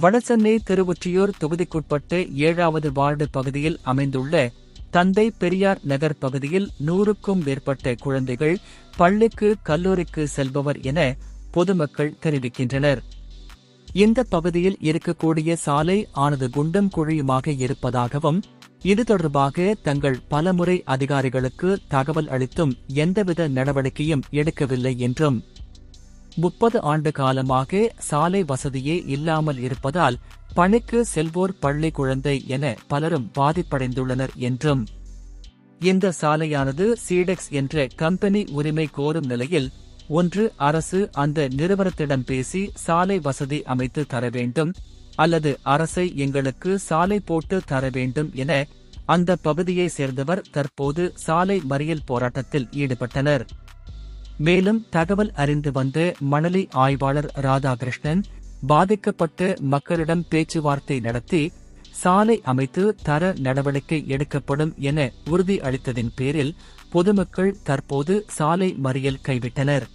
வடசென்னை திருவொற்றியூர் தொகுதிக்குட்பட்டு ஏழாவது வார்டு பகுதியில் அமைந்துள்ள தந்தை பெரியார் நகர் பகுதியில் நூறுக்கும் மேற்பட்ட குழந்தைகள் பள்ளிக்கு கல்லூரிக்கு செல்பவர் என பொதுமக்கள் தெரிவிக்கின்றனர். இந்த பகுதியில் இருக்கக்கூடிய சாலை ஆனது குண்டும் குழியுமாக இருப்பதாகவும் இது தொடர்பாக தங்கள் பலமுறை அதிகாரிகளுக்கு தகவல் அளித்தும் எந்தவித நடவடிக்கையும் எடுக்கவில்லை என்றும் முப்பது ஆண்டு காலமாக சாலை வசதியே இல்லாமல் இருப்பதால் பணிக்கு செல்வோர் பள்ளி குழந்தை என பலரும் பாதிப்படைந்துள்ளனர் என்றும். இந்த சாலையானது சீடெக்ஸ் என்ற கம்பெனி உரிமை கோரும் நிலையில் ஒன்று அரசு அந்த நிறுவனத்திடம் பேசி சாலை வசதி அமைத்து தர வேண்டும் அல்லது அரசை எங்களுக்கு சாலை போட்டு தர வேண்டும் என அந்த பகுதியை சேர்ந்தவர் தற்போது சாலை மறியல் போராட்டத்தில் ஈடுபட்டனர். மேலும் தகவல் அறிந்து வந்த மணலி ஆய்வாளர் ராதாகிருஷ்ணன் பாதிக்கப்பட்ட மக்களிடம் பேச்சுவார்த்தை நடத்தி சாலை அமைத்து தர நடவடிக்கை எடுக்கப்படும் என உறுதி அளித்ததின் பேரில் பொதுமக்கள் தற்போது சாலை மறியல் கைவிட்டனர்.